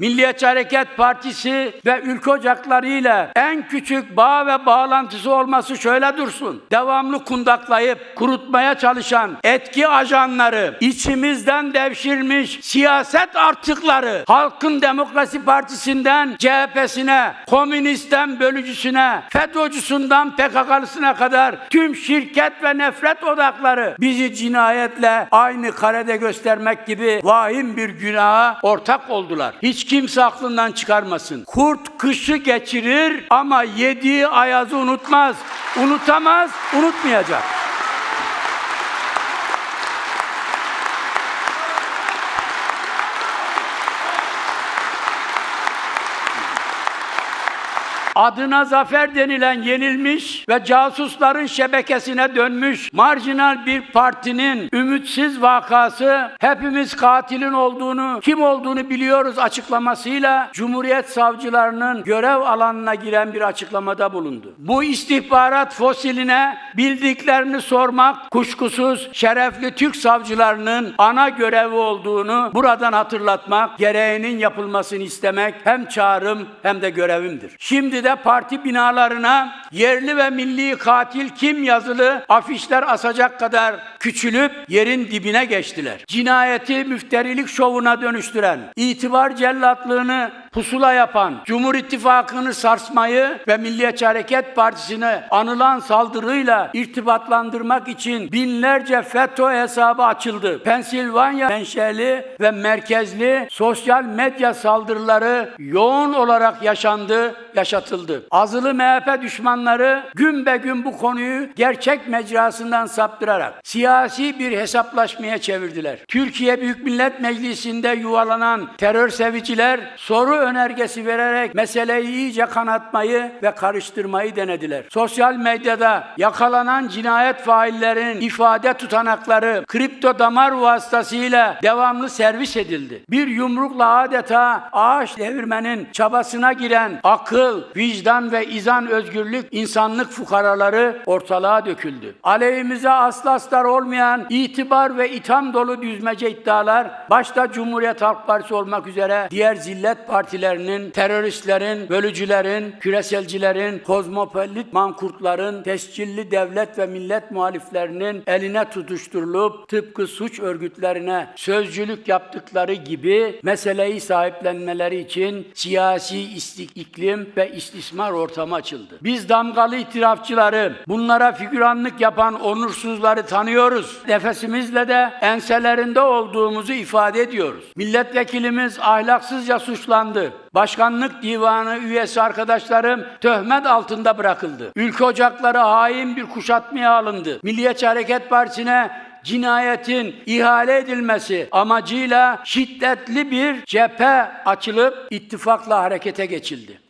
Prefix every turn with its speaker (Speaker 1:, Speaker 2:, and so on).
Speaker 1: Milliyetçi Hareket Partisi ve ülke ocakları ile en küçük bağ ve bağlantısı olması şöyle dursun. Devamlı kundaklayıp kurutmaya çalışan etki ajanları, içimizden devşirmiş siyaset artıkları, Halkın Demokrasi Partisi'nden CHP'sine, komünistten bölücüsüne, FETÖ'cüsünden PKK'lısına kadar tüm şirket ve nefret odakları bizi cinayetle aynı karede göstermek gibi vahim bir günaha ortak oldular. Hiç kimse aklından çıkarmasın. Kurt kışı geçirir ama yediği ayazı unutmaz. Unutamaz, unutmayacak. Adına zafer denilen yenilmiş ve casusların şebekesine dönmüş marjinal bir partinin ümitsiz vakası hepimiz katilin olduğunu, kim olduğunu biliyoruz açıklamasıyla Cumhuriyet savcılarının görev alanına giren bir açıklamada bulundu. Bu istihbarat fosiline bildiklerini sormak kuşkusuz şerefli Türk savcılarının ana görevi olduğunu buradan hatırlatmak, gereğinin yapılmasını istemek hem çağrım hem de görevimdir. Şimdi de parti binalarına yerli ve milli katil kim yazılı afişler asacak kadar küçülüp yerin dibine geçtiler. Cinayeti müfterilik şovuna dönüştüren, itibar cellatlığını pusula yapan, Cumhur İttifakı'nı sarsmayı ve Milliyetçi Hareket Partisi'ne anılan saldırıyla irtibatlandırmak için binlerce FETÖ hesabı açıldı. Pensilvanya menşeli ve merkezli sosyal medya saldırıları yoğun olarak yaşandı, yaşatıldı. Azılı MHP düşmanları gün be gün bu konuyu gerçek mecrasından saptırarak siyasi bir hesaplaşmaya çevirdiler. Türkiye Büyük Millet Meclisi'nde yuvalanan terör seviciler soru önergesi vererek meseleyi iyice kanatmayı ve karıştırmayı denediler. Sosyal medyada yakalanan cinayet faillerinin ifade tutanakları kripto damar vasıtasıyla devamlı servis edildi. Bir yumrukla adeta ağaç devirmenin çabasına giren akıl, vicdan ve izan özgürlük insanlık fukaraları ortalığa döküldü. Aleyhimize aslı astar olmayan itibar ve itham dolu düzmece iddialar başta Cumhuriyet Halk Partisi olmak üzere diğer zillet partilerinin, teröristlerin, bölücülerin, küreselcilerin, kozmopolit mankurtların, tescilli devlet ve millet muhaliflerinin eline tutuşturulup tıpkı suç örgütlerine sözcülük yaptıkları gibi meseleyi sahiplenmeleri için siyasi istik iklim ve istismar ortamı açıldı. Biz damgalı itirafçıları, bunlara figüranlık yapan onursuzları tanıyoruz. Nefesimizle de enselerinde olduğumuzu ifade ediyoruz. Milletvekilimiz ahlaksızca suçlandı. Başkanlık divanı üyesi arkadaşlarım töhmet altında bırakıldı. Ülke ocakları hain bir kuşatmaya alındı. Milliyetçi Hareket Partisi'ne cinayetin ihale edilmesi amacıyla şiddetli bir cephe açılıp ittifakla harekete geçildi.